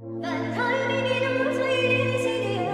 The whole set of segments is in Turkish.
The time we need a most lady, they say they are.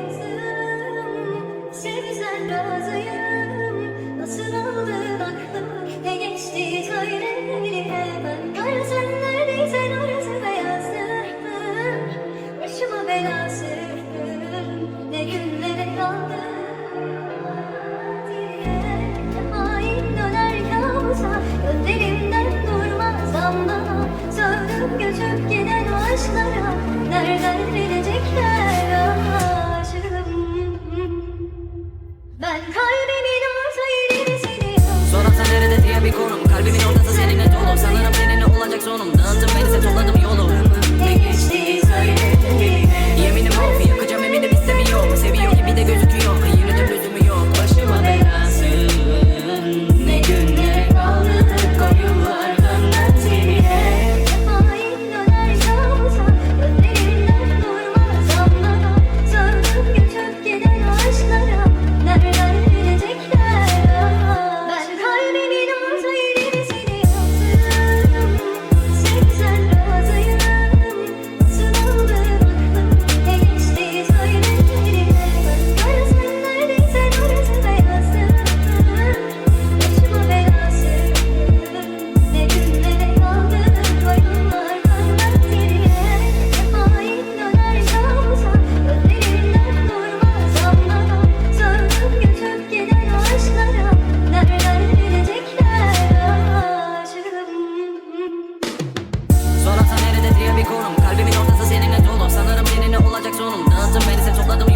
bir konum Kalbimin ortası seninle dolu. Sanırım seninle olacak sonum. Dağıttın beni sen topladın